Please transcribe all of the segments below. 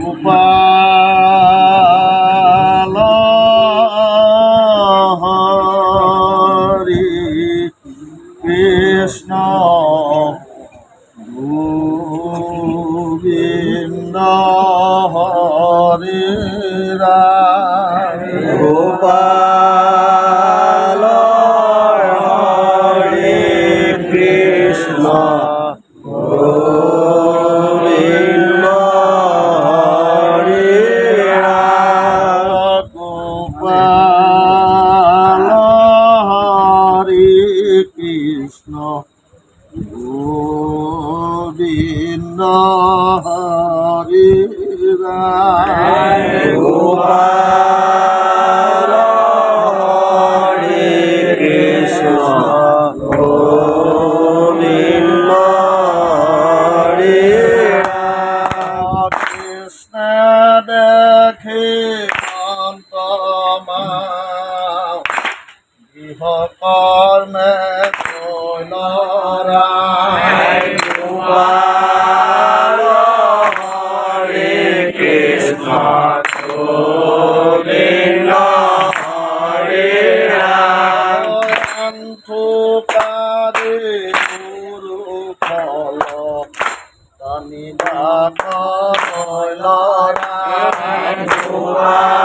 গোপাল হরে Ram Gopal Chúa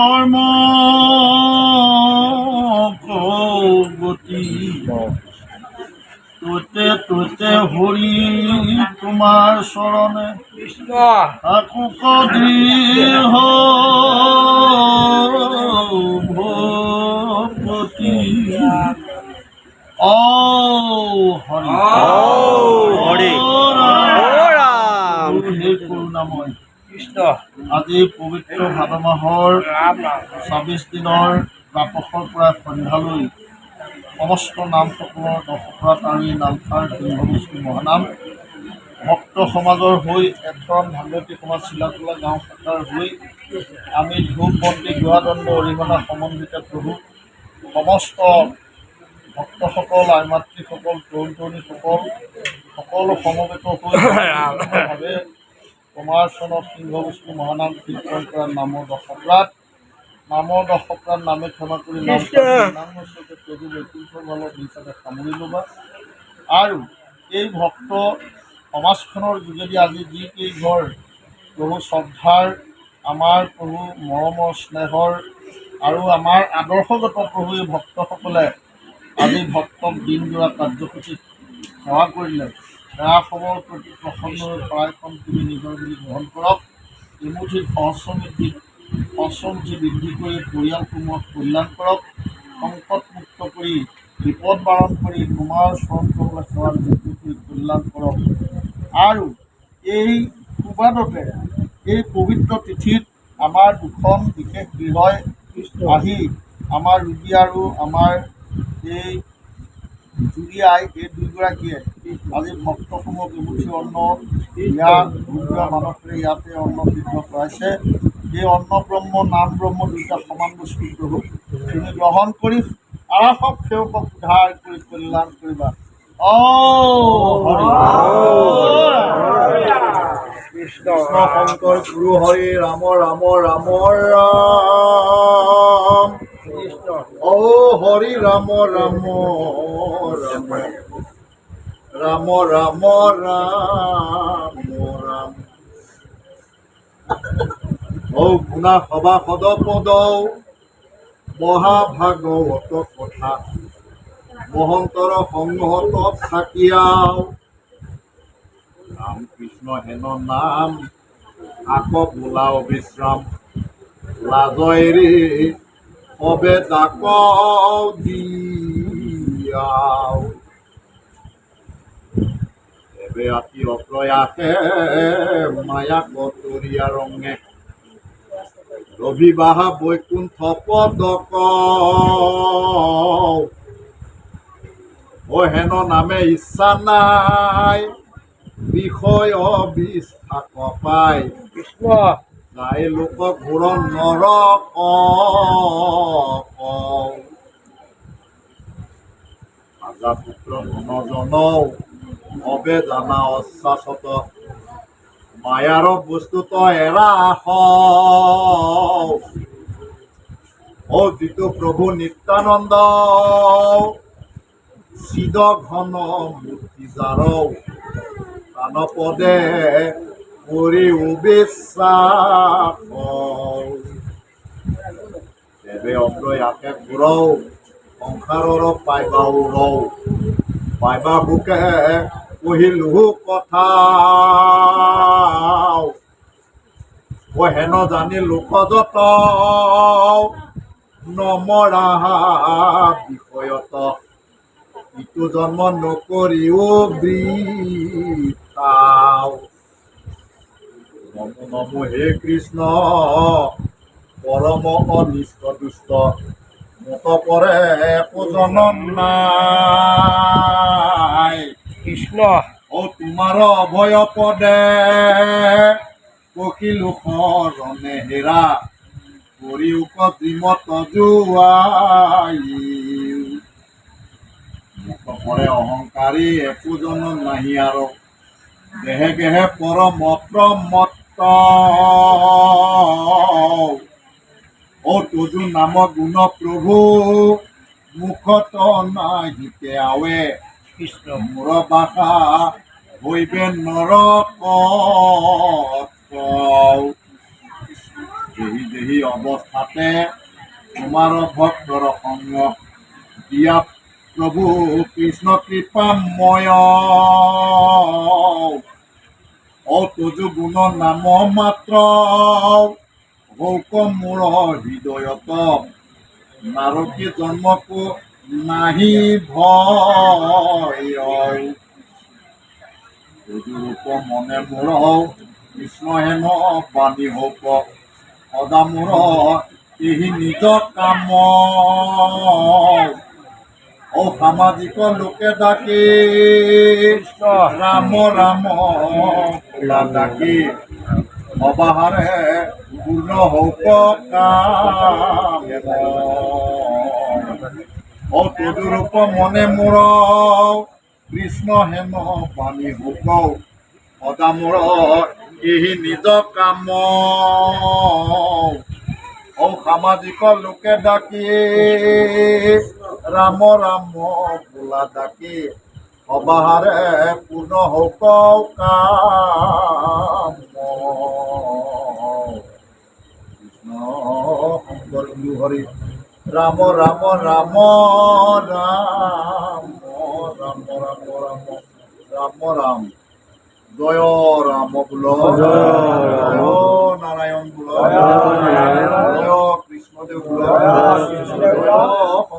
ও হে কৃষ্ণ আজি পবিত্ৰ ভাদ মাহৰ ছাব্বিছ দিনৰ প্ৰাতসৰ পৰা সন্ধ্যালৈ সমস্ত নামসকলৰ দশকৰাত আৰু এই নামষাৰ সিংহবস্তু মহানাম ভক্ত সমাজৰ হৈ এখন ভাগৱতী সমাজ চিলাতলা গাঁও শাখাৰ হৈ আমি ধূপ বন্তি গুৱাদণ্ড অৰিহণা সমন্বিত প্ৰভু। সমস্ত ভক্তসকল আই মাতৃসকল তৰুণ তৰুণীসকল সকলো সমবেত হৈ কুমাৰ চনত সিংহবস্তু মহানাম কীৰ্তন কৰা নামৰ দশকৰাত নামৰ দশকৰাত নামে ক্ষমা কৰি নাম নামকে প্ৰভু বৈকুণ্ঠ হিচাপে সামৰি ল'বা। আৰু এই ভক্ত সমাজখনৰ যোগেদি আজি যি কেইঘৰ প্ৰভু শ্ৰদ্ধাৰ আমাৰ প্ৰভু মৰমৰ স্নেহৰ আৰু আমাৰ আদৰ্শগত প্ৰভু এই ভক্তসকলে আজি ভক্তক দিনজোৰা কাৰ্যসূচীত সেৱা কৰিলে। সেৱাসমূহৰ প্ৰতি প্ৰসন্ন হৈ শৰাইখন তুমি নিজৰ বুলি গ্ৰহণ কৰক। এমুঠিত সহস্ৰমৃদ্ধি সহস্ৰমুঠি বৃদ্ধি কৰি পৰিয়ালসমূহক কল্যাণ কৰক। সংকটমুক্ত কৰি বিপদ বাৰণ কৰি তোমাৰ চৰণসমূহ সেৱাৰ যোগ্য কৰি কল্যাণ কৰক আৰু এই সুবাদতে এই পবিত্ৰ তিথিত আমাৰ দুখন বিশেষ বিষয় আহি আমাৰ ৰোগী আৰু আমাৰ এই জুৰি এই দুয়োগৰাকীয়ে আজি ভক্তসমূহক এমুঠি অন্ন ইয়াত ভোগীয়া মানসেৰে ইয়াতে অন্ন সিদ্ধ কৰাইছে। এই অন্ন ব্ৰহ্ম, নাম ব্ৰহ্ম দুয়োটা সমান বস্তু গ্ৰহণ কৰি আরাফক সেবকক উদ্ধার করে কল্যাণ করিবার কৃষ্ণ শঙ্কর গুরু হরে রাম রাম রাম রাম কৃষ্ণ ও হরি রাম রাম রাম রাম রাম রাম রাম ও গুণা সভা সদ পদ মহাভাগবত কথা। মহন্তর সংহত থাকিয়াও। ৰামকৃষ্ণ হেন নাম, আক বোলাও বিশ্রাম লাজয়েৰে অবে ডাক দিয়াও। এবে অতি অপ্ৰয়াসে মায়া কতরিয়া ৰঙে রবিবাহা বৈকুণ্ঠ পদক। ও হেন নামে ইচ্ছা নাই বিষয় বিস্থাক পায় কৃষ্ণ। গাই লোক ঘোৰ নৰক। আজা পুত্ৰ মনজন অবে জানা অশ্বাসত মায়ার বস্তুত তো এরা অজিত প্রভু নিত্যানন্দ। শিদ ঘন মূর্তি যার প্রাণ পদে করি উবিশ্বাস দেবে অগ্র ইয়াকে ঘুরাও সংসাৰৰ পাইবা উৰাও। পাইবা বুকে কহিলো কথা ও হেন জানি লোক যত নমৰা বিষয়ত। ইটো জন্ম নকৰিও বৃতাও নমো নমো, হে কৃষ্ণ, পৰম অনিষ্ট দুষ্ট মত পৰে একোজন নাই। কৃষ্ণ। ও তোমার অভয় পদে কখিলু শরণে হেরা কৰিও কদ্ৰিমত মুখ পৰে অহংকাৰী একোজন নাহি আৰু। দেহে গেহে পৰম প্ৰমত অ তজু নাম গুণ প্ৰভু, মুখত নাহিকে আৱে। কৃষ্ণ মোৰ বাসা হইবে নৰক দেহি দেহি অৱস্থাতে তোমাৰ ভক্তৰ সংগ দিয়া প্ৰভু কৃষ্ণ কৃপাময়। ও তোজু গুণ নাম মাত্ৰ হৌক মোৰ হৃদয়ত নাৰকী জন্মকো নাহি ভয় যদুৰূপ মনে মোৰ হওঁ কৃষ্ণ হেম বাণী হওক সদা মোৰ এই নিজ কাম। অসামাজিক লোকে ডাকে, ৰাম ৰাম ডাকে। সবাহাৰে পূৰ্ণ হওক কাম। ও তদুরূপ মনে মোর কৃষ্ণ হেন বাণী হুক সদা মোর এই নিজ কাম। ও সামাজিক লোকে ডাকি। রাম রাম বোলা ডাকি। অবাহারে পূর্ণ হৌক কাম। কৃষ্ণ শংকৰ গুৰু হৰি ৰাম রাম রাম রাম রাম রাম রাম রাম রাম। জয় রাম বল। জয় নারায়ণ বল। জয় কৃষ্ণদেব বল। জয়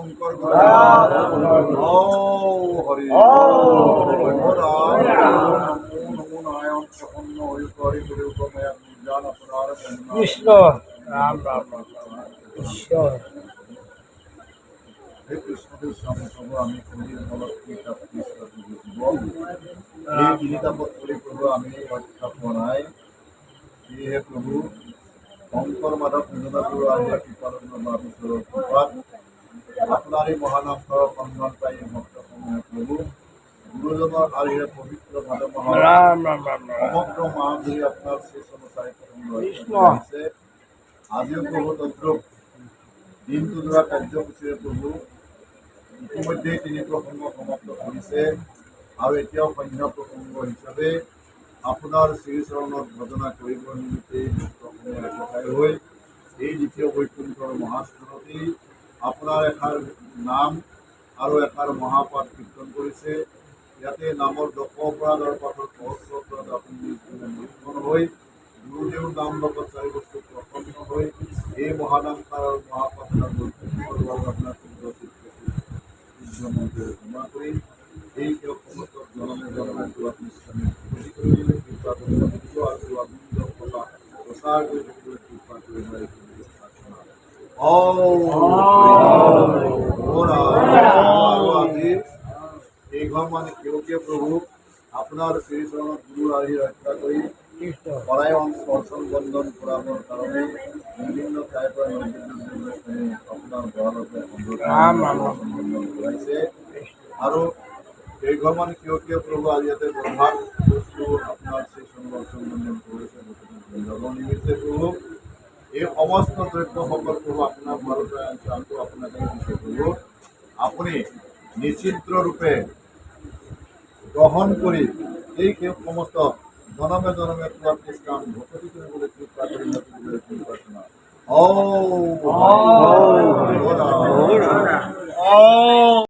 আপনারই মহানাম সরকন্দন পাই ভক্ত প্রভু গুরুজনের আর এর পবিত্র ভালো সমগ্র মহাগুরি আপনার সেই সমস্যায় আজিও প্রভু তদ্রুপ দিনটো ধৰা কাৰ্যসূচীৰে প্ৰভু ইতিমধ্যেই তিনি প্ৰসংগ সমাপ্ত কৰিছে আৰু এতিয়াও সন্ধ্যা প্ৰসংগ হিচাপে আপোনাৰ শ্ৰীচৰণত ভজনা কৰিবৰ নিমিত্তে ভক্তসমূহ একঠাই হৈ এই দ্বিতীয় বৈকুণ্ঠর মহাস্থানতে আপনার এখার নাম আৰু এষাৰ মহাপাঠ কীৰ্তন কৰিছে। ইয়াতে নামৰ দশপৰাধ আৰু পাঠৰ সহস্ৰপৰাধ আপুনি নিৰ্মণ হৈ গুৰুদেৱ নাম লগত চাৰি বস্তু প্ৰসন্ন হৈ, এই মহানামকাৰ আৰু মহাপাঠাৰ কৰি এই এই আপোনাৰ শ্ৰীচৰণত গুৰু আহি ৰক্ষা কৰি শৰাই অৰ্চন বন্ধন কৰাবৰ কাৰণে বিভিন্ন বিভিন্ন আপোনাৰ ভঁৰালতে বন্ধন কৰাইছে আৰু এই ঘৰ মানে কিয় প্ৰভু আজি নিমিত্তে প্ৰভু এই সমস্ত দ্ৰব্যসকল প্ৰভু আপোনাৰ ভাৰতে আনিছে আকৌ আপোনাকে দিছে প্ৰভু আপুনি নিশ্চিন্ত ৰূপে গ্ৰহণ কৰি এই সেই সমস্ত জনমে জনমে পোৱা নিষ্কাম ভকতি কৰিবলৈ কৃপা